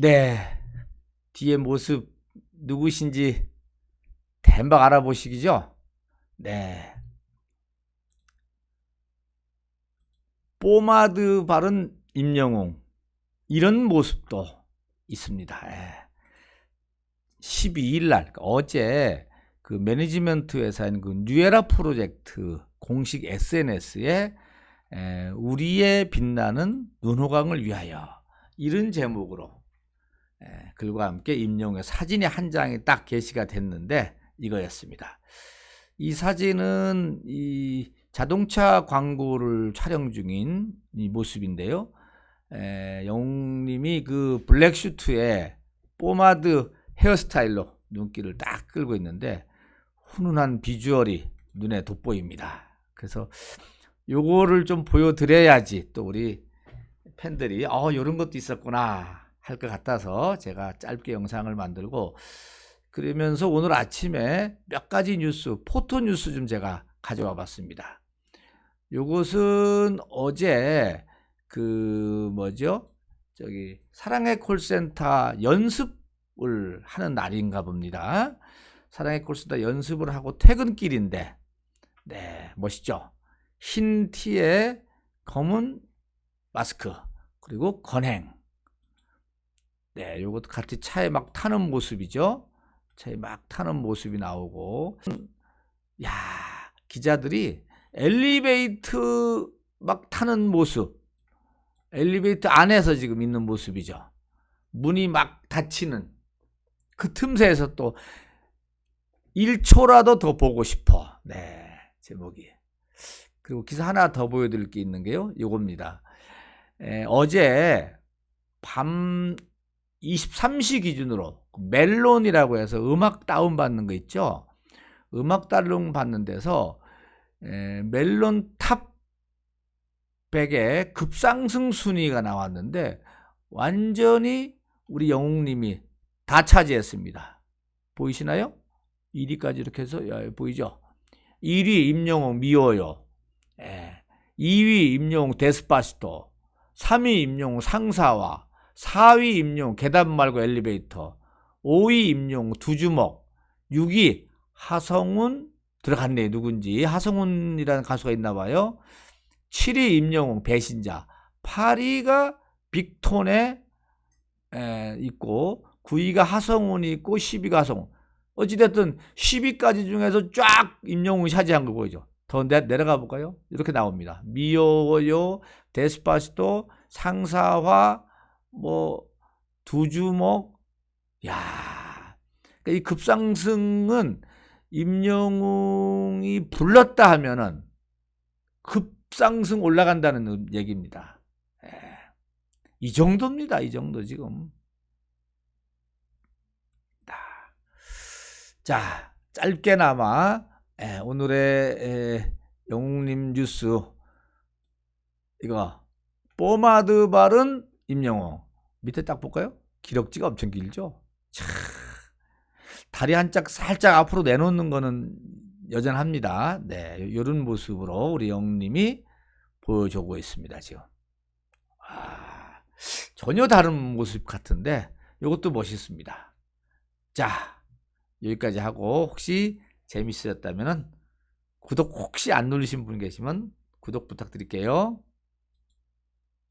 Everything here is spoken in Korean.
네. 뒤에 모습 누구신지 대박 알아보시기죠? 네. 포마드 바른 임영웅. 이런 모습도 있습니다. 예. 12일 날, 그러니까 어제 그 매니지먼트 회사인 그 뉴에라 프로젝트 공식 SNS에 에, 우리의 빛나는 눈호강을 위하여 이런 제목으로 에, 글과 함께 임영웅의 사진이 한 장이 딱 게시가 됐는데 이거였습니다. 이 사진은 이 자동차 광고를 촬영 중인 이 모습인데요. 에, 영웅님이 그 블랙 슈트에 포마드 헤어스타일로 눈길을 딱 끌고 있는데 훈훈한 비주얼이 눈에 돋보입니다. 그래서 요거를 좀 보여드려야지 또 우리 팬들이 어 이런 것도 있었구나 할 것 같아서 제가 짧게 영상을 만들고 그러면서 오늘 아침에 몇 가지 뉴스 포토 뉴스 좀 제가 가져와 봤습니다. 요것은 어제 그 뭐죠 저기 사랑의 콜센터 연습을 하는 날인가 봅니다. 사랑의 콜센터 연습을 하고 퇴근길인데 네 멋있죠. 흰 티에 검은 마스크 그리고 건행 네 요것도 같이 차에 막 타는 모습이죠. 차에 막 타는 모습이 나오고 야 기자들이 엘리베이터 막 타는 모습 엘리베이터 안에서 지금 있는 모습이죠. 문이 막 닫히는 그 틈새에서 또 1초라도 더 보고 싶어. 네, 제목이. 그리고 기사 하나 더 보여드릴 게 있는 게요. 요겁니다. 에, 어제 밤 23시 기준으로 멜론이라고 해서 음악 다운받는 거 있죠. 음악 다운받는 데서 에, 멜론 탑 100의 급상승 순위가 나왔는데 완전히 우리 영웅님이 다 차지했습니다. 보이시나요? 1위까지 이렇게 해서 야, 보이죠? 1위 임영웅 미워요. 예. 2위 임영웅 데스파시토. 3위 임영웅 상사와 4위 임영웅 계단 말고 엘리베이터. 5위 임영웅 두주먹. 6위 하성운 들어갔네 누군지 하성운이라는 가수가 있나 봐요. 7위 임영웅 배신자. 8위가 빅톤에 에, 있고 9위가 하성운이 있고 10위가 하성운. 어찌됐든 10위까지 중에서 쫙 임영웅이 차지한 거 보이죠. 더 내, 내려가 볼까요? 이렇게 나옵니다. 미워요, 데스파시토, 상사화, 뭐 두 주먹, 야, 그러니까 이 급상승은 임영웅이 불렀다 하면은 급상승 올라간다는 얘기입니다. 에, 이 정도입니다. 이 정도 지금. 자, 짧게나마 에, 오늘의 에, 영웅님 뉴스 이거 포마드 바른 임영웅 밑에 딱 볼까요? 기럭지가 엄청 길죠. 차, 다리 한짝 살짝 앞으로 내놓는 거는 여전합니다. 네, 이런 모습으로 우리 영웅님이 보여주고 있습니다. 지금 아, 전혀 다른 모습 같은데 이것도 멋있습니다. 자. 여기까지 하고 혹시 재밌으셨다면 구독 혹시 안 누르신 분 계시면 구독 부탁드릴게요.